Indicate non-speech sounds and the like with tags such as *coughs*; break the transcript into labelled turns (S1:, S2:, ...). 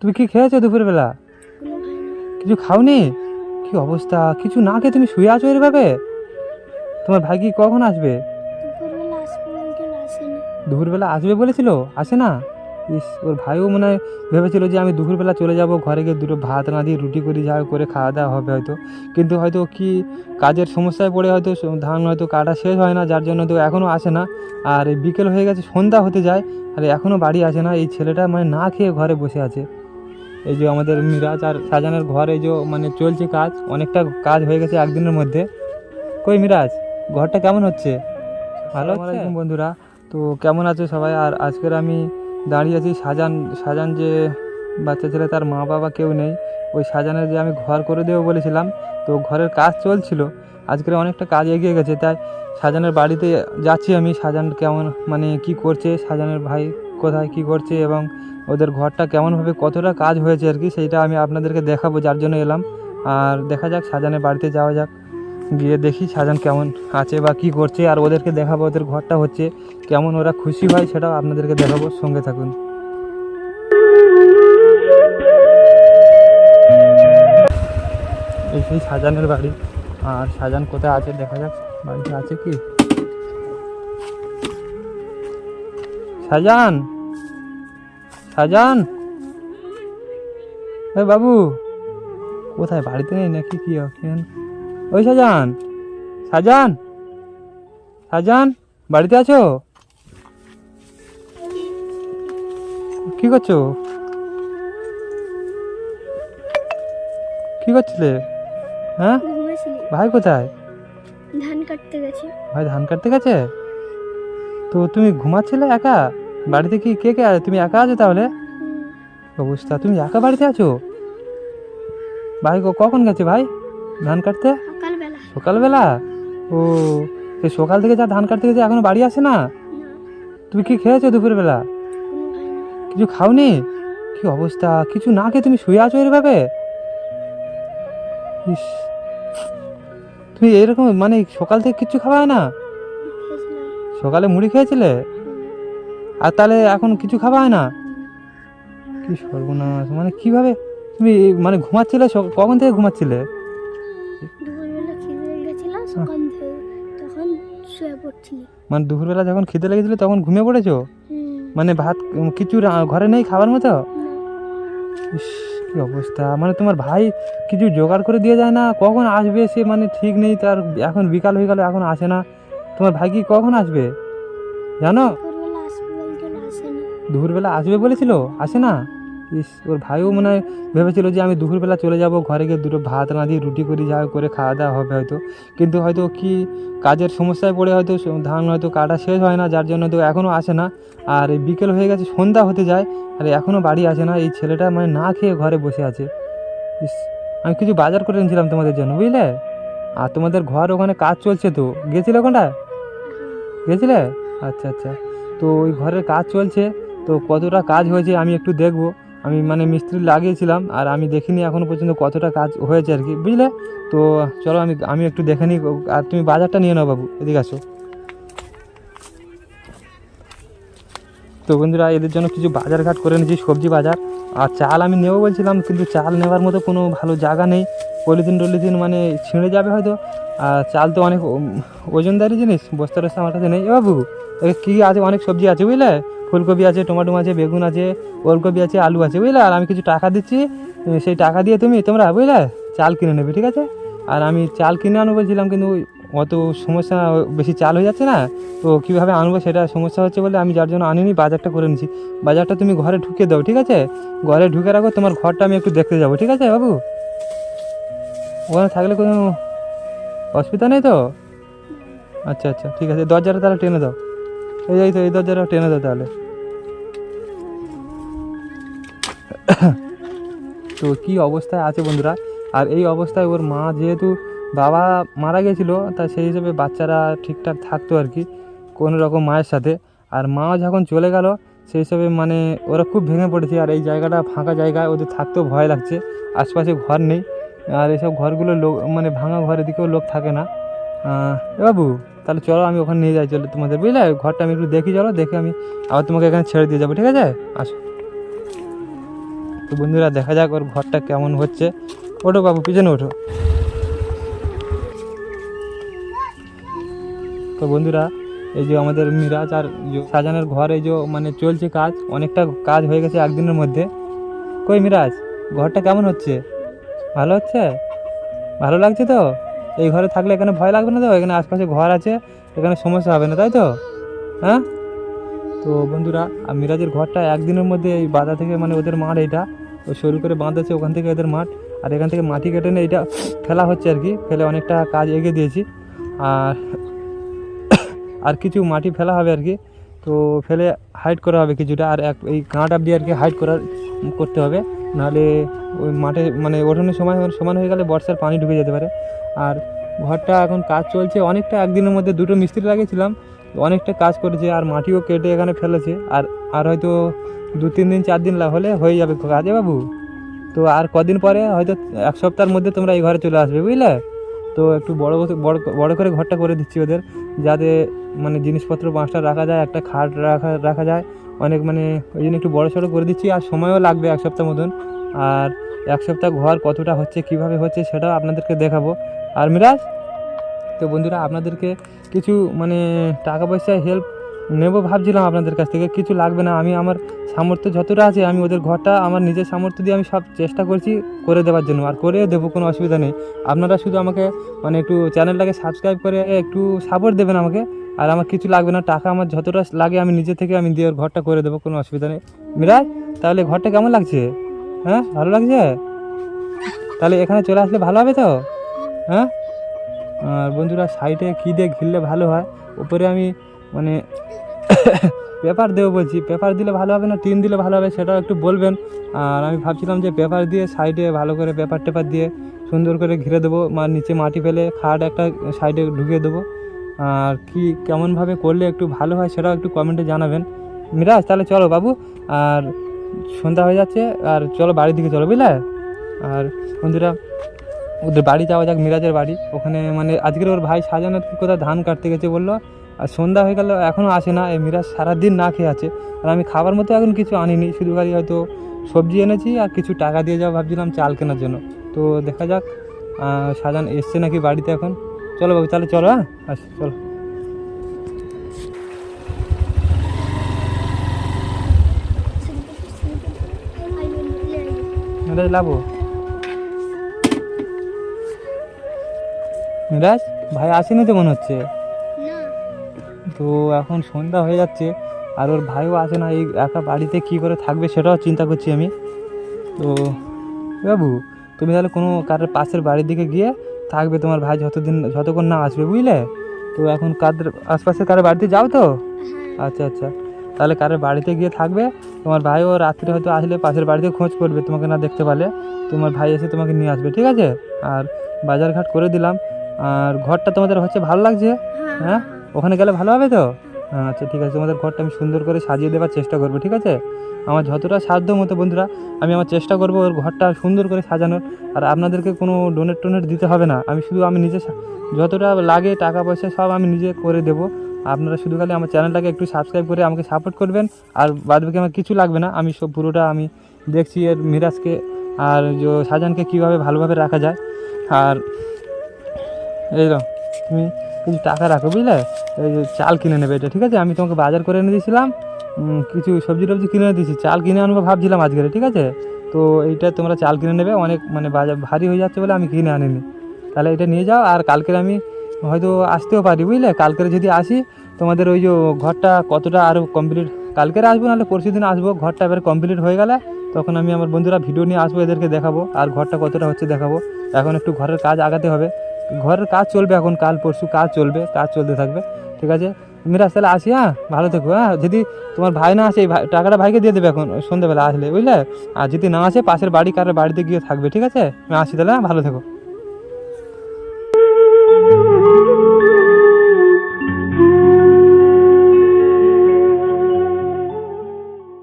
S1: তুমি কি খেয়েছো দুপুরবেলা? কিছু খাওনি? কি অবস্থা? কিছু না খেয়ে তুমি শুয়ে আছো এরভাবে তোমার ভাই কি কখন আসবে?
S2: দুপুরবেলা আসবে বলছিল
S1: আসবে বলেছিল? আসে না? ইস ওর ভাইও মনে হয় ভেবেছিল যে আমি দুপুরবেলা চলে যাব ঘরে গিয়ে দুটো ভাত না দিয়ে রুটি করি যা করে খাওয়া দাওয়া হবে হয়তো। কিন্তু হয়তো কি কাজের সমস্যায় পড়ে হয়তো ধান হয়তো কাটা শেষ হয় না যার জন্য তো এখনও আসে না। আর বিকেল হয়ে গেছে সন্ধ্যা হতে যায় আর এখনও বাড়ি আসে না। এই ছেলেটা মানে না খেয়ে ঘরে বসে আছে। এই যে আমাদের মিরাজ আর সাজানের ঘর এই যে মানে চলছে কাজ অনেকটা কাজ হয়ে গেছে একদিনের মধ্যে। কই মিরাজ ঘরটা কেমন হচ্ছে? ভালো হচ্ছে বন্ধুরা। তো কেমন আছে সবাই? আর আজকের আমি দাঁড়িয়ে আছি সাজান সাজান যে বাচ্চা ছেলে তার মা বাবা কেউ নেই। ওই সাজানের যে আমি ঘর করে দেবো বলেছিলাম তো ঘরের কাজ চলছিল। আজকের অনেকটা কাজ এগিয়ে গেছে তাই সাজানের বাড়িতে যাচ্ছি আমি। সাজান কেমন মানে কি করছে? সাজানের ভাই কোথায় কি করছে? এবং ওদের ঘরটা কেমনভাবে কতটা কাজ হয়েছে আর কি, সেইটা আমি আপনাদেরকে দেখাবো, যার জন্য এলাম। আর দেখা যাক, সাজানের বাড়িতে যাওয়া যাক। গিয়ে দেখি সাজান কেমন আছে বা কি করছে, আর ওদেরকে দেখাবো ওদের ঘরটা হচ্ছে কেমন, ওরা খুশি হয় সেটাও আপনাদেরকে দেখাবো। সঙ্গে থাকুন। এই সেই সাজানের বাড়ি। আর সাজান কোথায় আছে দেখা যাক, বাড়িতে আছে কি? সাজান! সাজান। এ বাবু কোথায় বাড়িতে নেই নাকি কি ওই সাজান সাজান সাজান বাড়িতে আছো? কি করছ? কি করছিলে? হ্যাঁ? ভাই কোথায়?
S2: ধান কাটতে গেছে।
S1: ভাই ধান কাটতে গেছে? তো তুমি ঘুমাচ্ছিলে একা? বাড়িতে কি কে কে আছে? তুমি একা আছো তাহলে? অবস্থা তুমি একা বাড়িতে আছো? ভাই কখন গেছে ভাই ধান কাটতে?
S2: সকালবেলা।
S1: ও সে সকাল থেকে যা ধান কাটতে গেছে এখনও বাড়ি আসে না? তুমি কি খেয়েছো দুপুরবেলা? কিছু খাওনি? কি অবস্থা? কিছু না খেয়ে তুমি শুয়ে আছো এরভাবে ইস। তুমি এরকম মানে সকাল থেকে কিচ্ছু খাওয়া হয় না। সকালে মুড়ি খেয়েছিলে? আর তাহলে এখন কিছু খাওয়া হয় না? কি সর্বনাশ মানে কীভাবে? তুমি মানে ঘুমাচ্ছিলে কখন থেকে ঘুমাচ্ছিলে? মানে দুপুরবেলা যখন খিদে লেগেছিল তখন ঘুমিয়ে পড়েছো? মানে ভাত কিছু ঘরে নেই খাবার মতো? কি অবস্থা মানে তোমার ভাই কিছু জোগাড় করে দিয়ে যায় না? কখন আসবে সে মানে ঠিক নেই তার এখন বিকাল হয়ে গেল এখন আসে না। তোমার ভাই কি কখন আসবে? জানো?
S2: দুপুরবেলা আসবে বলেছিল?
S1: আসে না? ইস, ওর ভাইও মনে হয় ভেবেছিল যে আমি দুপুরবেলা চলে যাব, ঘরে গিয়ে দুটো ভাত না দিয়ে রুটি করি, যা করে খাওয়া দাওয়া হবে হয়তো। কিন্তু হয়তো কি কাজের সমস্যায় পড়ে হয়তো ধান হয়তো কাটা শেষ হয় না, যার জন্য তো এখনও আসে না। আর বিকেল হয়ে গেছে, সন্ধ্যা হতে যায়, আর এখনও বাড়ি আসে না। এই ছেলেটা মানে না খেয়ে ঘরে বসে আছে। ইস, আমি কিছু বাজার করে এনেছিলাম তোমাদের জন্য, বুঝলে? আর তোমাদের ঘর ওখানে কাজ চলছে তো। গেছিলে ওখানটায়? গেছিলে? আচ্ছা আচ্ছা। তো ওই ঘরের কাজ চলছে। তো কতটা কাজ হয়েছে আমি একটু দেখব। আমি মানে মিস্ত্রি লাগিয়েছিলাম আর আমি দেখিনি এখনও পর্যন্ত কতটা কাজ হয়েছে আর কি, বুঝলে? তো চলো আমি আমি একটু দেখে নিই, আর তুমি বাজারটা নিয়ে নাও বাবু, এদিকে আসো। তো বন্ধুরা, এদের জন্য কিছু বাজার ঘাট করে নিয়েছি সবজি বাজার। আর চাল আমি নেব বলছিলাম, কিন্তু চাল নেওয়ার মতো কোনো ভালো জায়গা নেই। পলিথিন টলিথিন মানে ছিঁড়ে যাবে হয়তো। আর চাল তো অনেক ওজনদারি জিনিস, বস্তা টস্তা আমার কাছে নেই। এ বাবু কী আছে, অনেক সবজি আছে, বুঝলে? ফুলকপি আছে, টমেটো আছে, বেগুন আছে, ওলকপি আছে, আলু আছে, বুঝলে? আর আমি কিছু টাকা দিচ্ছি সেই টাকা দিয়ে তুমি, তোমরা, বুঝলে? চাল কিনে নেবে, ঠিক আছে? আর আমি চাল কিনে আনব বলছিলাম, কিন্তু অত সমস্যা বেশি চাল হয়ে যাচ্ছে না, তো কীভাবে আনব সেটা সমস্যা হচ্ছে বলে আমি যার জন্য আনিনি, বাজারটা করে নিচ্ছি বাজারটা তুমি ঘরে ঢুকে দাও, ঠিক আছে? ঘরে ঢুকে রাখো, তোমার ঘরটা আমি একটু দেখতে যাব, ঠিক আছে, বাবু? ওখানে থাকলে কোনো অসুবিধা নেই তো? আচ্ছা আচ্ছা ঠিক আছে, দরজাটা তাহলে টেনে দাও। এই তো, এই দরজাটা টেনে দাও তাহলে। তো কি অবস্থায় আছে বন্ধুরা? আর এই অবস্থায় ওর মা যেহেতু বাবা মারা গেছিল, তা সেই হিসেবে বাচ্চারা ঠিকঠাক থাকতো আর কি, কোনো রকম মায়ের সাথে। আর মা যখন চলে গেল, সেই হিসেবে মানে ওরা খুব ভেঙে পড়েছে, আর এই জায়গাটা ফাঁকা জায়গায় ওদের থাকতেও ভয় লাগছে, আশপাশে ঘর নেই। আর এইসব ঘরগুলো লোক মানে ভাঙা ঘরের দিকেও লোক থাকে না। এ বাবু, তাহলে চলো আমি ওখানে নিয়ে যাই, চলো তোমাদের, বুঝলে? ঘরটা আমি একটু দেখি, চলো, দেখে আমি আবার তোমাকে এখানে ছেড়ে দিয়ে যাব, ঠিক আছে? আসো। তো বন্ধুরা, দেখা যাক ওর ঘরটা কেমন হচ্ছে। ওঠো বাবু, পিছনে ওঠো। তো বন্ধুরা, এই যে আমাদের মিরাজ আর সাজানের ঘর, এই যে মানে চলছে কাজ, অনেকটা কাজ হয়ে গেছে একদিনের মধ্যে। কই মিরাজ, ঘরটা কেমন হচ্ছে? ভালো হচ্ছে? ভালো লাগছে তো? এই ঘরে থাকলে এখানে ভয় লাগবে না তো? এখানে আশপাশে ঘর আছে, এখানে সমস্যা হবে না, তাই তো? হ্যাঁ? তো বন্ধুরা মিরাজের ঘরটা একদিনের মধ্যে এই বাধা থেকে মানে ওদের মাঠ এইটা। সরু করে বাঁধাচ্ছে ওখান থেকে এদের মাঠ। আর এখান থেকে মাটি কেটে নিয়ে এইটা ফেলা হচ্ছে আর কি। ফেলে অনেকটা কাজ এগিয়ে দিয়েছি। আর *coughs* আর কিছু মাটি ফেলা হবে আর কি। তো ফেলে হাইট করা হবে কিছুটা। আর এক এই কাঁটা দিয়ে আর কি হাইট করার করতে হবে। নাহলে ওই মাঠে মানে ওঠানোর সময় সমান হয়ে গেলে বর্ষার পানি ঢুকে যেতে পারে। আর ঘরটা এখন কাজ চলছে। অনেকটা একদিনের মধ্যে দুটো মিস্ত্রি লাগিয়েছিলাম। অনেকটা কাজ করেছে। আর মাটিও কেটে এখানে ফেলেছে। আর আর হয়তো দু তিন দিন, চার দিন হলে হয়ে যাবে কাজে বাবু। তো আর কদিন পরে হয়তো এক সপ্তাহের মধ্যে তোমরা এই ঘরে চলে আসবে, বুঝলে? তো একটু বড় বড় বড় করে ঘরটা করে দিচ্ছি ওদের, যাতে মানে জিনিসপত্র পাঁচটা রাখা যায়, একটা খাট রাখা রাখা যায়। অনেক মানে ওই জন্য একটু বড় সড়ো করে দিচ্ছি, আর সময়ও লাগবে এক সপ্তাহ মতন। আর এক সপ্তাহ ঘর কতটা হচ্ছে, কীভাবে হচ্ছে সেটাও আপনাদেরকে দেখাবো। আর মিরাজ, তো বন্ধুরা, আপনাদেরকে কিছু মানে টাকা পয়সা হেল্প নেব ভাবছিলাম আপনাদের কাছ থেকে। কিছু লাগবে না, আমি আমার সামর্থ্য যতটা আছে, আমি ওদের ঘরটা, আমার নিজের সামর্থ্য দিয়ে আমি সব চেষ্টা করছি করে দেওয়ার জন্য। আর করে দেবো, কোনো অসুবিধা নেই। আপনারা শুধু আমাকে মানে একটু চ্যানেলটাকে সাবস্ক্রাইব করে একটু সাপোর্ট দেবেন আমাকে। আর আমার কিছু লাগবে না, টাকা আমার যতটা লাগে, আমি নিজে থেকে আমি দিয়ে ওর ঘরটা করে দেবো, কোনো অসুবিধা নেই। মিরাজ, তাহলে ঘরটা কেমন লাগছে? হ্যাঁ ভালো লাগছে? তাহলে এখানে চলে আসলে ভালো হবে তো? হ্যাঁ? আর বন্ধুরা সাইডে কী দিয়ে ঘিরলে ভালো হয়? উপরে আমি মানে পেপার দেবো বলছি। পেপার দিলে ভালো হবে না? টিন দিলে ভালো হবে, সেটাও একটু বলবেন। আর আমি ভাবছিলাম যে পেপার দিয়ে সাইডে ভালো করে পেপার টেপার দিয়ে সুন্দর করে ঘিরে দেবো, মা নিচে মাটি ফেলে খাট একটা সাইডে ঢুকিয়ে দেবো। আর কি কেমনভাবে করলে একটু ভালো হয় সেটাও একটু কমেন্টে জানাবেন। মিরাজ, তাহলে চলো বাবু, আর সন্ধ্যা হয়ে যাচ্ছে, আর চলো বাড়ির দিকে চলো, বুঝলে? আর বন্ধুরা, ওদের বাড়ি যাওয়া যাক, মিরাজের বাড়ি। ওখানে মানে আজকের ওর ভাই সাজানোর কি কোথায় ধান কাটতে গেছে বলল আর সন্ধ্যা হয়ে গেল এখনও আসে না। এই মিরাজ সারাদিন না খেয়ে আছে। আর আমি খাবার মতো এখন কিছু আনিনি। শুধু খালি হয়তো সবজি এনেছি আর কিছু টাকা দিয়ে যাওয়া ভাবছিলাম চাল কেনার জন্য। তো দেখা যাক সাজান এসছে নাকি বাড়িতে এখন। চলো বাবু, তাহলে চলো হ্যাঁ? আস চলো। মিরাজ মিরাজ ভাই আসেনি তো মনে হচ্ছে? তো এখন সন্ধ্যা হয়ে যাচ্ছে আর ওর ভাইও আসে না এই একা বাড়িতে কী করে থাকবে সেটাও চিন্তা করছি আমি। তো বাবু তুমি তাহলে কোনো কারোর পাশের বাড়ির দিকে গিয়ে থাকবে তোমার ভাই যতদিন যতক্ষণ না আসবে বুঝলে? তো এখন কাদের আশপাশের কারোর বাড়িতে যাও তো?
S2: হ্যাঁ।
S1: আচ্ছা আচ্ছা। তাহলে কারোর বাড়িতে গিয়ে থাকবে তোমার ভাইও রাত্রে হয়তো আসলে পাশের বাড়িতে খোঁজ করবে তোমাকে না দেখতে পারলে। তোমার ভাই এসে তোমাকে নিয়ে আসবে ঠিক আছে? আর বাজারঘাট করে দিলাম। আর ঘরটা তোমাদের হচ্ছে ভালো লাগছে? হ্যাঁ। ওখানে গেলে ভালো হবে তো? আচ্ছা ঠিক আছে, তোমাদের ঘরটা আমি সুন্দর করে সাজিয়ে দেওয়ার চেষ্টা করব, ঠিক আছে? আমার যতটা সাধ্য মতো, বন্ধুরা, আমি আমার চেষ্টা করব ওর ঘরটা সুন্দর করে সাজানোর। আর আপনাদেরকে কোনো ডোনেট টোনেট দিতে হবে না। আমি শুধু, আমি নিজে যতটা লাগে টাকা পয়সা সব আমি নিজে করে দেবো। আপনারা শুধু খালি আমার চ্যানেলটাকে একটু সাবস্ক্রাইব করে আমাকে সাপোর্ট করবেন। আর বাদ বাকি আমার কিছু লাগবে না। আমি সব পুরোটা আমি দেখছি এর মিরাজকে আর সাজানকে কীভাবে ভালোভাবে রাখা যায়। আর এই তুমি কিছু টাকা রাখো, বুঝলে? চাল কিনে নেবে এটা, ঠিক আছে? আমি তোমাকে বাজার করে এনে দিয়েছিলাম কিছু সবজি টবজি কিনে এনে দিয়েছি, চাল কিনে আনব ভাবছিলাম আজকের ঠিক আছে? তো এইটা তোমরা চাল কিনে নেবে, অনেক মানে বাজার ভারী হয়ে যাচ্ছে বলে আমি কিনে আনিনি। তাহলে এটা নিয়ে যাও, আর কালকের আমি হয়তো আসতেও পারি, বুঝলে? কালকের যদি আসি, তোমাদের ওই যে ঘরটা কতটা আরও কমপ্লিট কালকের আসব, নাহলে পরশু দিন আসব, ঘরটা এবার কমপ্লিট হয়ে গেলে তখন আমি আমার বন্ধুরা ভিডিও নিয়ে আসব, এদেরকে দেখাবো, আর ঘরটা কতটা হচ্ছে দেখাবো। এখন একটু ঘরের কাজ আগাতে হবে। ঘরের কাজ চলবে এখন, কাল পরশু কাজ চলবে, কাজ চলতে থাকবে, ঠিক আছে? মিরাজ তাহলে আসি হ্যাঁ? ভালো থেকো হ্যাঁ? যদি তোমার ভাই না আসে টাকাটা ভাইকে দিয়ে দেবে এখন, সন্ধ্যেবেলা আসলে, বুঝলে? আর যদি না আসে, পাশের বাড়ি, কারোর বাড়িতে গিয়ে থাকবে, ঠিক আছে? আমি আসি তাহলে হ্যাঁ? ভালো থেকো।